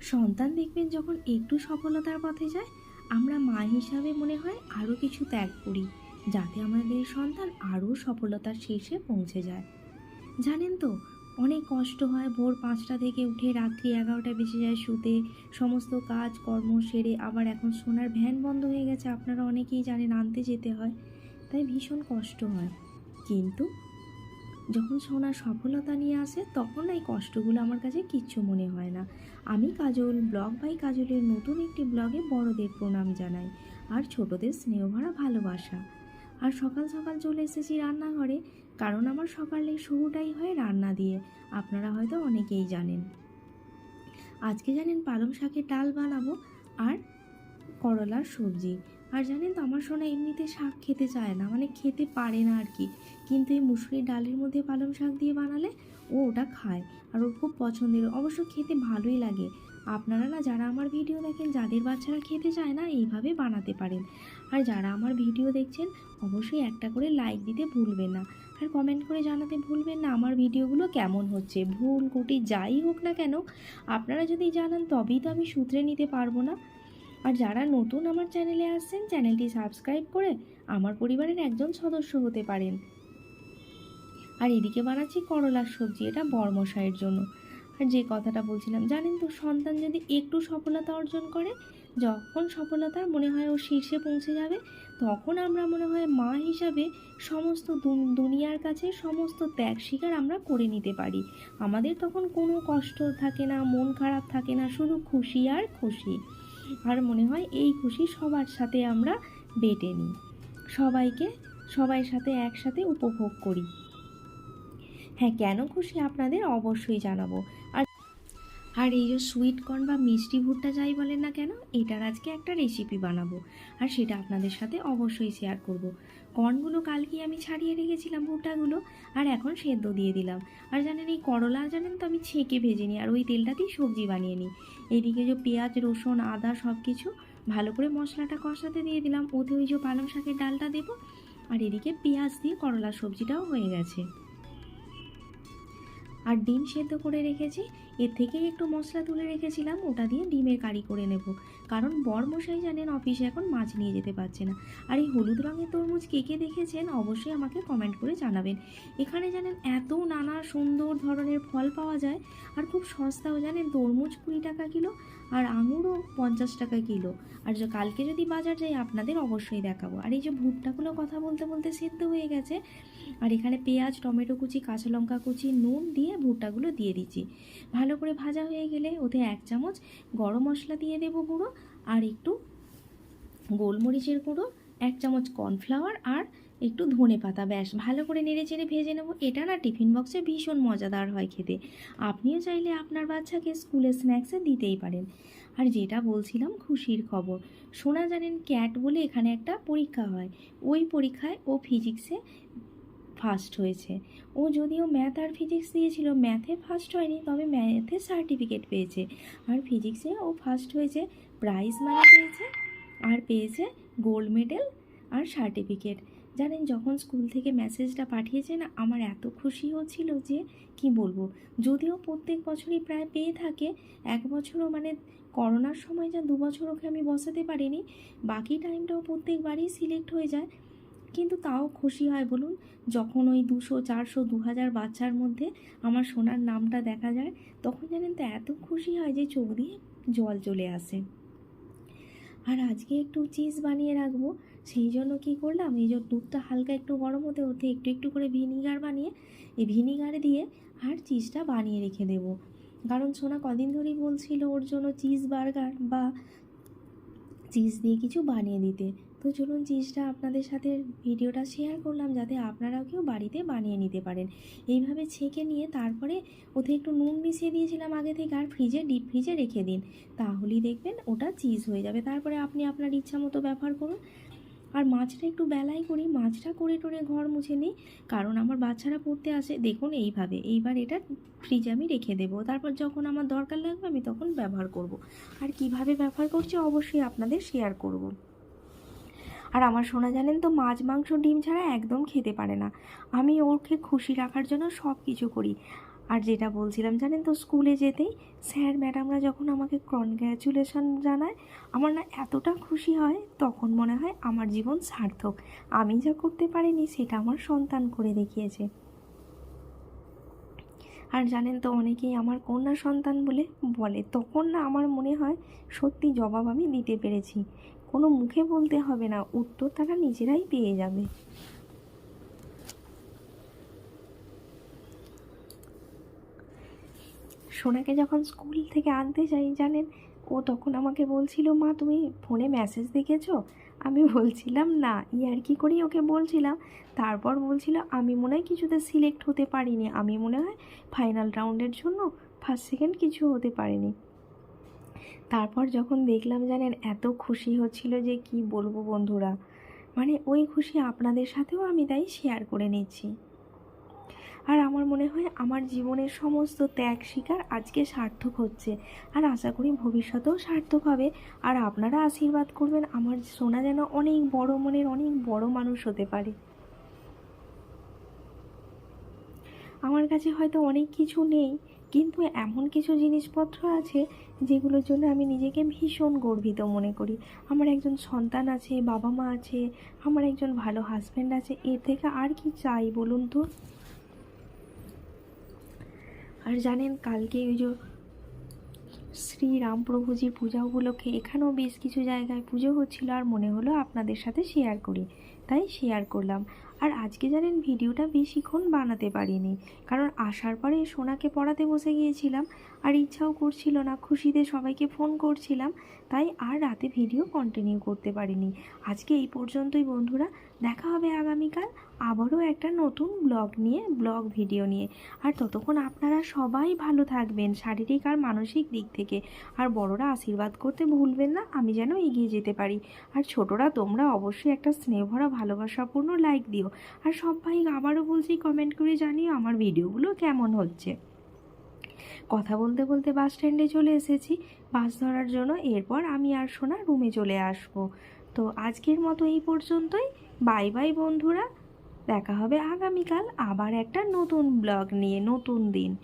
সন্তান দেখবেন যখন একটু সফলতার পথে যায়, আমরা মা হিসাবে মনে হয় আরও কিছু ত্যাগ করি, যাতে আমাদের সন্তান আরও সফলতার শীর্ষে পৌঁছে যায়। জানেন তো, অনেক কষ্ট হয় ভোর পাঁচটা থেকে উঠে রাত্রি এগারোটা বেজে যায় শুতে, সমস্ত কাজ কর্ম সেরে আবার এখন সোনার ভ্যান বন্ধ হয়ে গেছে, আপনারা অনেকেই জানেন আনতে যেতে হয়, তাই ভীষণ কষ্ট হয়। কিন্তু যখন সোনা সফলতা নিয়ে আসে, তখন এই কষ্টগুলো আমার কাছে কিচ্ছু মনে হয় না। আমি কাজল, ব্লগ বাই কাজলের নতুন একটি ব্লগে বড়দের প্রণাম জানাই। আর ছোটদের স্নেহভরা ভালোবাসা। আর সকাল সকাল চলে এসেছি রান্নাঘরে, কারণ আমার সকালে শুরুটাই হয় রান্না দিয়ে। আপনারা হয়তো অনেকেই জানেন। আজকে জানেন পালং শাকের ডাল বানাবো আর করলার সবজি। আর জানেন তো, আমার সোনা এমনিতে শাক খেতে চায় না মানে খেতে পারে না আর কি। কিন্তু এই মুসুরির ডালের মধ্যে পালং শাক দিয়ে বানালে ও ওটা খায় আর ওর খুব পছন্দের, অবশ্য খেতে ভালোই লাগে। আপনারা না, যারা আমার ভিডিও দেখেন, যাদের বাচ্চারা খেতে চায় না, এইভাবে বানাতে পারেন। আর যারা আমার ভিডিও দেখছেন, অবশ্যই একটা করে লাইক দিতে ভুলবেন না। আর কমেন্ট করে জানাতে ভুলবেন না, আমার ভিডিওগুলো কেমন হচ্ছে। ভুল কুটি যাই হোক না কেন, আপনারা যদি জানান, তবেই তো আমি সূত্রে নিতে পারব না। আর যারা নতুন আমার চ্যানেলে আসছেন, চ্যানেলটি সাবস্ক্রাইব করে আমার পরিবারের একজন সদস্য হতে পারেন। আর এদিকে বানাচ্ছি করলার সবজি, এটা বর্মশাইয়ের জন্য। আর যে কথাটা বলছিলাম, জানেন তো, সন্তান যদি একটু সফলতা অর্জন করে, যখন সফলতার মনে হয় ও শীর্ষে পৌঁছে যাবে, তখন আমরা মনে হয় মা হিসাবে সমস্ত দুন- দুনিয়ার কাছে সমস্ত ত্যাগ স্বীকার আমরা করে নিতে পারি। আমাদের তখন কোনো কষ্ট থাকে না, মন খারাপ থাকে না, শুধু খুশি আর খুশি। আর মনে হয় এই খুশি সবার সাথে আমরা বেটে নিই। সবাইকে সবাই সাথে একসাথে উপভোগ করি। হ্যাঁ কেন খুশি আপনাদের অবশ্যই জানাব। আর আর এই যে সুইট কর্ন বা মিষ্টি ভুট্টা যাই বলেন না কেন, এটার আজকে একটা রেসিপি বানাবো। আর সেটা আপনাদের সাথে অবশ্যই শেয়ার করব। কর্নগুলো কালকে আমি ছাড়িয়ে রেখেছিলাম ভুট্টাগুলো, আর এখন সেদ্ধ দিয়ে দিলাম। আর জানেন এই করলা জানেন তো আমি ছেঁকে ভেজে নিই, আর ওই তেলটাতেই সবজি বানিয়ে নিই। এইদিকে যে পেঁয়াজ, রসুন, আদা সব কিছু ভালো করে মশলাটা কষাতে দিয়ে দিলাম। ওতে ওই যে পালং শাকের ডালটা দেবো। আর এদিকে পেঁয়াজ দিয়ে করলা সবজিটাও হয়ে গেছে। আর ডিম সেদ্ধ করে রেখেছি। এর থেকেই একটু মশলা তুলে রেখেছিলাম। ওটা দিয়ে ডিমের কারি করে নেব। কারণ বরমশাই জানেন অফিসে এখন মাছ নিয়ে যেতে পারছে না। আর এই হলুদ রঙের তরমুজ কে কে দেখেছেন অবশ্যই আমাকে কমেন্ট করে জানাবেন। এখানে জানেন এত নানা সুন্দর ধরনের ফল পাওয়া যায়। আর খুব সস্তাও জানেন তরমুজ কুড়ি টাকা কিলো। আর আঙুরও পঞ্চাশ টাকা কিলো। আর যে, কালকে যদি বাজার যাই, আপনাদের অবশ্যই দেখাবো। আর এই যে ভুট্টাগুলো কথা বলতে বলতে সেদ্ধ হয়ে গেছে। আর এখানে পেঁয়াজ, টমেটো কুচি, কাঁচা লঙ্কা কুচি, নুন দিয়ে ভুট্টাগুলো দিয়ে দিচ্ছি। ভালো করে ভাজা হয়ে গেলে ওতে এক চামচ গরম মশলা দিয়ে দেবো গুঁড়ো। আর একটু গোলমরিচের গুঁড়ো। এক চামচ কর্নফ্লাওয়ার আর একটু ধনে পাতা, ব্যাস। ভালো করে নেড়ে চেড়ে ভেজে নেব। এটা না টিফিন বক্সে ভীষণ মজাদার হয় খেতে। আপনিও চাইলে আপনার বাচ্চাকে স্কুলে স্ন্যাক্সে দিতেই পারেন। আর যেটা বলছিলাম, খুশির খবর। শোনা জানেন ক্যাট বলে এখানে একটা পরীক্ষা হয়। ওই পরীক্ষায় ও ফিজিক্সে ফার্স্ট হয়েছে। ও যদিও ম্যাথ আর ফিজিক্স দিয়েছিল, ম্যাথে ফার্স্ট হয়নি, তবে ম্যাথে সার্টিফিকেট পেয়েছে। আর ফিজিক্সে ও ফার্স্ট হয়েছে, প্রাইজ মানি পেয়েছে, আর পেয়েছে গোল্ড মেডেল আর সার্টিফিকেট। জানেন, যখন স্কুল থেকে মেসেজটা পাঠিয়েছে না আমার এত খুশি হচ্ছিল যে, কি বলব? যদিও প্রত্যেক বছরই প্রায় পেয়ে থাকে, এক বছরও মানে করোনার সময় যা দু বছর ওকে আমি বসাতে পারিনি, বাকি টাইমটাও প্রত্যেকবারই সিলেক্ট হয়ে যায়। কিন্তু তাও খুশি হয়, বলুন, যখন ওই দুশো, চারশো, দু হাজার বাচ্চার মধ্যে আমার সোনার নামটা দেখা যায়, তখন জানেন তো এত খুশি হয় যে চোখ দিয়ে জল চলে আসে। আর আজকে একটু চিজ বানিয়ে রাখব। সেই জন্য কী করলাম, এই যে দুধটা হালকা একটু গরম হতে হতে একটু একটু করে ভিনিগার বানিয়ে, এই ভিনিগার দিয়ে আর চিজটা বানিয়ে রেখে দেব। কারণ সোনা কদিন ধরেই বলছিল ওর জন্য চিজ বার্গার বা চিজ দিয়ে কিছু বানিয়ে দিতে। তো চলুন চিজটা আপনাদের সাথে ভিডিওটা শেয়ার করলাম যাতে আপনারাও কেউ বাড়িতে বানিয়ে নিতে পারেন। এইভাবে ছেঁকে নিয়ে তারপরে ওতে একটু নুন মিশিয়ে দিয়েছিলাম আগে থেকে আর ফ্রিজে ডিপ ফ্রিজে রেখে দিন। তাহলেই দেখবেন ওটা চিজ হয়ে যাবে। তারপরে আপনি আপনার ইচ্ছা মতো ব্যবহার করুন। আর মাছটা একটু বেলাই করি, মাছটা করে টোরে ঘর মুছে নিই। কারণ আমার বাচ্চারা পড়তে আসে, দেখুন এইভাবে। এইবার এটা ফ্রিজে আমি রেখে দেবো। তারপর যখন আমার দরকার লাগবে আমি তখন ব্যবহার করব। আর কীভাবে ব্যবহার করছি অবশ্যই আপনাদের শেয়ার করব। আর আমার সোনা জানেন তো, মাছ, মাংস, ডিম ছাড়া একদম খেতে পারে না। আমি ওকে খুশি রাখার জন্য সব কিছু করি। আর যেটা বলছিলাম জানেন তো, স্কুলে যেতেই স্যার ম্যাডামরা যখন আমাকে কনগ্র্যাচুলেশন জানায়, আমার না এতটা খুশি হয়, তখন মনে হয় আমার জীবন সার্থক। আমি যা করতে পারিনি, সেটা আমার সন্তান করে দেখিয়েছে। আর জানেন তো, অনেকেই আমার কন্যা সন্তান বলে বলে, তখন না আমার মনে হয় সত্যি জবাব আমি দিতে পেরেছি। কোনো মুখে বলতে হবে না, উত্তর তারা নিজেরাই পেয়ে যাবে। সোনাকে যখন স্কুল থেকে আনতে যাই, জানেন? ও তখন আমাকে বলছিল, মা, তুমি ফোনে মেসেজ দেখেছ? আমি বলছিলাম, না। ইয়ার কি করেই ওকে বলছিলাম। তারপর বলছিল, আমি মনে হয় কিছুতে সিলেক্ট হতে পারিনি। আমি মনে হয় ফাইনাল রাউন্ডের জন্য ফার্স্ট সেকেন্ড কিছু হতে পারিনি। তারপর যখন দেখলাম জানেন এত খুশি হচ্ছিল যে কি বলব বন্ধুরা মানে ওই খুশি আপনাদের সাথেও আমি তাই শেয়ার করে নিচ্ছি। আর আমার মনে হয় আমার জীবনের সমস্ত ত্যাগ শিকার আজকে সার্থক হচ্ছে, আর আশা করি ভবিষ্যতেও সার্থক হবে। আর আপনারা আশীর্বাদ করবেন, আমার সোনা যেন অনেক বড় মনের অনেক বড় মানুষ হতে পারে। আমার কাছে হয়তো অনেক কিছু নেই কিন্তু এমন কিছু জিনিসপত্র আছে যেগুলোর জন্য আমি নিজেকে ভীষণ গর্বিত মনে করি। আমার একজন সন্তান আছে, বাবা মা আছে, আমার একজন ভালো হাজব্যান্ড আছে, এর থেকে আর কি চাই বলুন তো? আর জানেন, কালকে ওই যে শ্রী রামপ্রভুজি পূজা উপলক্ষে এখানেও বেশ কিছু জায়গায় পুজো হচ্ছিল আর মনে হলো আপনাদের সাথে শেয়ার করি। তাই শেয়ার করলাম। আর আজকে জানেন ভিডিওটা বেশিক্ষণ বানাতে পারিনি। কারণ আসার পরে সোনাকে পড়াতে বসে গিয়েছিলাম আর ইচ্ছাও করছিল না। খুশিতে সবাইকে ফোন করছিলাম। তাই আর রাতে ভিডিও কন্টিনিউ করতে পারিনি। আজকে এই পর্যন্তই বন্ধুরা, দেখা হবে আগামীকাল আবারও একটা নতুন ব্লগ নিয়ে ব্লগ ভিডিও নিয়ে। আর ততক্ষণ আপনারা সবাই ভালো থাকবেন, শারীরিক আর মানসিক দিক থেকে। আর বড়রা আশীর্বাদ করতে ভুলবেন না, আমি যেন এগিয়ে যেতে পারি। আর ছোটরা, তোমরা অবশ্যই একটা স্নেহভরা ভালোবাসাপূর্ণ লাইক দিও। আর সবাই আবারও বলছি কমেন্ট করে জানিও আমার ভিডিওগুলো কেমন হচ্ছে। কথা বলতে বলতে বাস স্ট্যান্ডে চলে এসেছি। বাস ধরার জন্য এরপর আমি আর সোনা রুমে চলে আসব। তো আজকের মতো এই পর্যন্তই। বাই বাই বন্ধুরা। দেখা হবে আগামীকাল আবার একটা নতুন ব্লগ নিয়ে, নতুন দিন।